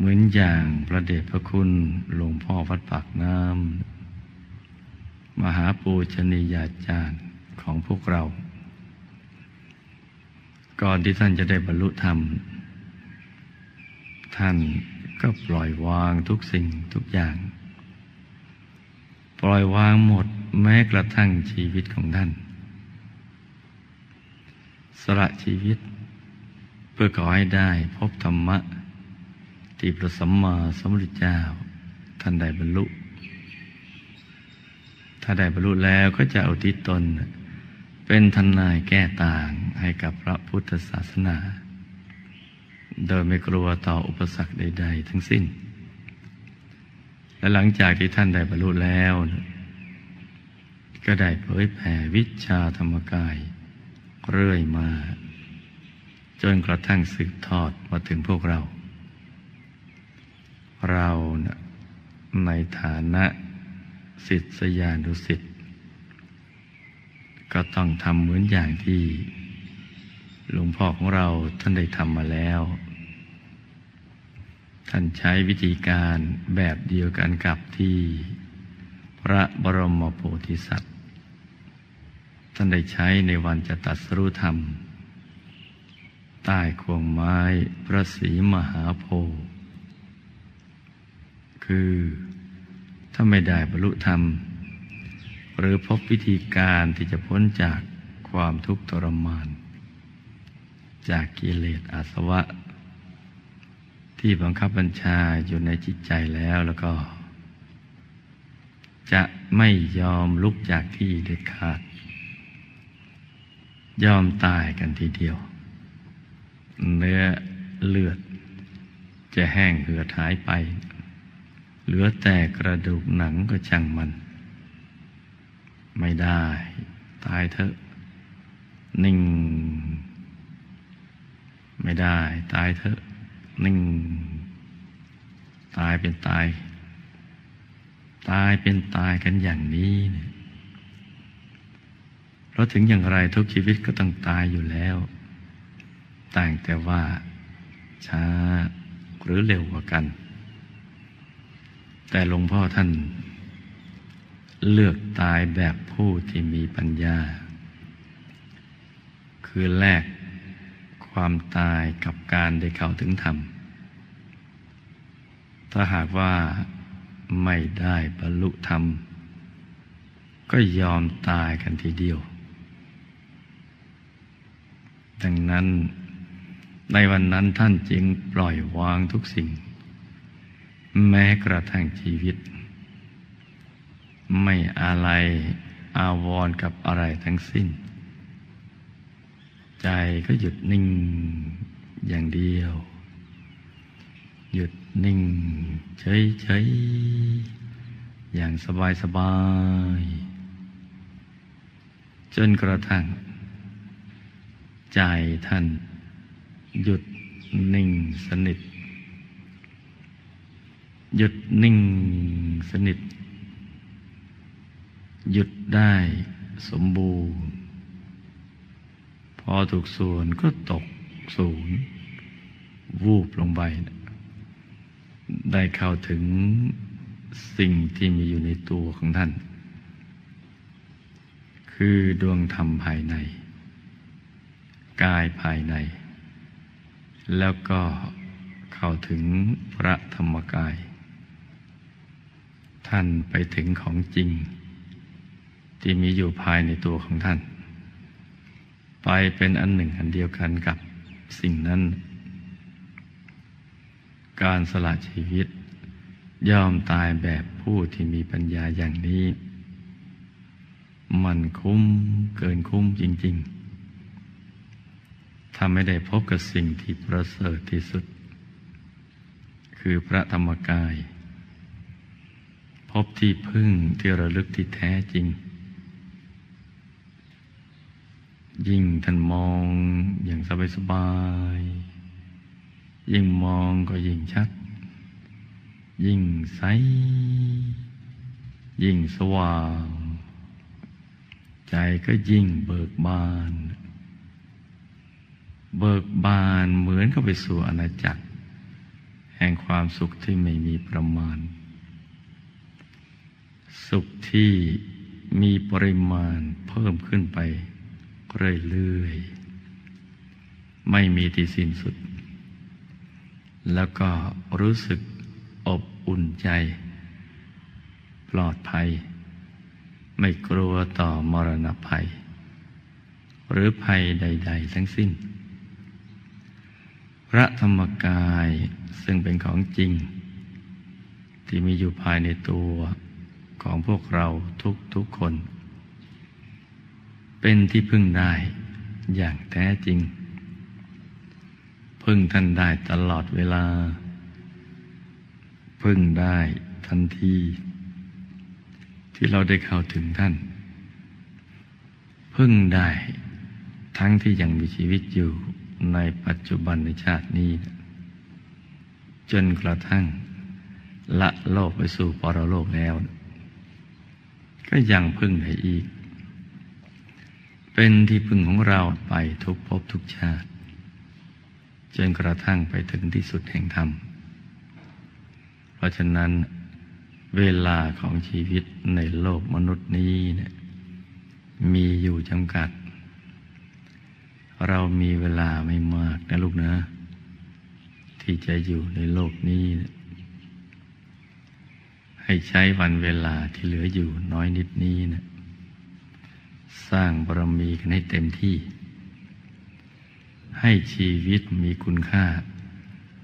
เหมือนอย่างพระเดชพระคุณหลวงพ่อวัดปากน้ำ มหาปูชนียาจารย์ของพวกเรา ก่อนที่ท่านจะได้บรรลุธรรม ท่านก็ปล่อยวางทุกสิ่งทุกอย่าง ปล่อยวางหมดแม้กระทั่งชีวิตของท่าน สละชีวิต เพื่อขอให้ได้พบธรรมะ ที่พระสัมมาสัมพุทธเจ้า ท่านได้บรรลุ ถ้าได้บรรลุแล้วก็จะเอาทิตน เป็นทนายแก้ต่างให้กับพระพุทธศาสนา โดยไม่กลัวต่ออุปสรรคใด ๆ ทั้งสิ้น และหลังจากที่ท่านได้บรรลุแล้ว ก็ได้เผยแผ่วิชาธรรมกาย เรื่อยมา จนกระทั่งสืบทอดมาถึงพวกเรา เรานะในฐานะสิทธิยานุสิทธิ์ก็ต้องทำเหมือนอย่างที่หลวงพ่อของเราท่านได้ทำมาแล้ว ท่านใช้วิธีการแบบเดียวกันกับที่ พระบรมโพธิสัตว์ ท่านได้ใช้ในวันจะตัดสรุธรรม ใต้ควงไม้พระศรีมหาโพธิ์ คือ ถ้าไม่ได้บรรลุธรรม หรือพบวิธีการที่จะพ้นจากความทุกข์ทรมาน จากกิเลสอาสวะ ที่บังคับบัญชาอยู่ในจิตใจแล้วแล้วก็ จะไม่ยอมลุกจากที่เด็ดขาด ยอมตายกันทีเดียว เนื้อเลือดจะแห้งเหือดหายไป เหลือแต่กระดูกหนังก็ช่างมัน ไม่ได้ ตายเถอะ นิ่ง ไม่ได้ ตายเถอะ นิ่ง ตายเป็นตาย ตายเป็นตายกันอย่างนี้เนี่ยเพราะถึงอย่างไรทุกชีวิตก็ต้องตายอยู่แล้ว ต่างแต่ว่าช้าหรือเร็วกว่ากัน แต่หลวงพ่อท่าน เลือกตายแบบผู้ที่มีปัญญา คือแลกความตายกับการได้เข้าถึงธรรม ถ้าหากว่าไม่ได้บรรลุธรรม ก็ยอมตายกันทีเดียว ดังนั้นในวันนั้นท่านจึงปล่อยวางทุกสิ่ง แม้กระทั่งชีวิต ไม่อะไรอาวรกับอะไรทั้งสิ้น ใจก็หยุดนิ่งอย่างเดียว หยุดนิ่งเฉยๆอย่างสบายๆจนกระทั่ง ใจท่าน หยุดนิ่งสนิท หยุดนิ่งสนิท หยุดได้สมบูรณ์ พอถูกส่วนก็ตกศูนย์วูบลงไป ได้เข้าถึงสิ่งที่มีอยู่ในตัวของท่าน คือดวงธรรมภายใน กายภายใน แล้วก็เข้าถึงพระธรรมกาย ท่านไปถึงของจริง ที่มีอยู่ภายในตัวของท่าน ไปเป็นอันหนึ่งอันเดียวกันกับสิ่งนั้น การสละชีวิต ย่อมตายแบบผู้ที่มีปัญญาอย่างนี้ มันคุ้มเกินคุ้มจริง ๆ ถ้าไม่ได้พบกับสิ่งที่ประเสริฐที่สุด คือพระธรรมกาย บที่พึ่งที่ระลึกที่แท้จริง ยิ่งท่านมองอย่างสบายๆยิ่งมองก็ยิ่งชัด ยิ่งใส ยิ่งสว่าง ใจก็ยิ่งเบิกบาน เบิกบานเหมือนเข้าไปสู่อาณาจักร แห่งความสุขที่ไม่มีประมาณ สุขที่มีปริมาณเพิ่มขึ้นไปเรื่อยๆ ไม่มีที่สิ้นสุด แล้วก็รู้สึกอบอุ่นใจ ปลอดภัย ไม่กลัวต่อมรณภัย หรือภัยใด ๆ ทั้งสิ้น พระธรรมกายซึ่งเป็นของจริง ที่มีอยู่ภายในตัว ของพวกเราทุกๆคน เป็นที่พึ่งได้อย่างแท้จริง พึ่งท่านได้ตลอดเวลา พึ่งได้ทันที ที่เราได้เข้าถึงท่าน พึ่งได้ทั้งที่ยังมีชีวิตอยู่ในปัจจุบันในชาตินี้ จนกระทั่งละโลกไปสู่ปรโลกแล้ว ก็ยังพึ่งได้อีก เป็นที่พึ่งของเราไปทุกภพทุกชาติ จนกระทั่งไปถึงที่สุดแห่งธรรม เพราะฉะนั้นเวลาของชีวิตในโลกมนุษย์นี้เนี่ยมีอยู่จำกัด เรามีเวลาไม่มากนะลูกนะ ที่จะอยู่ในโลกนี้นะ ให้ใช้วันเวลาที่เหลืออยู่น้อยนิดนี้นะสร้างบารมีกันให้เต็มที่ ให้ชีวิตมีคุณค่า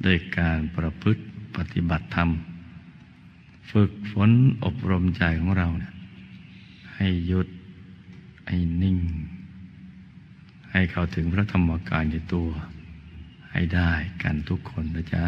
โดยการประพฤติปฏิบัติธรรม ฝึกฝนอบรมใจของเราเนะให้หยุด ให้นิ่ง ให้เข้าถึงพระธรรมกายในตัว ให้ได้กันทุกคนนะจ๊ะ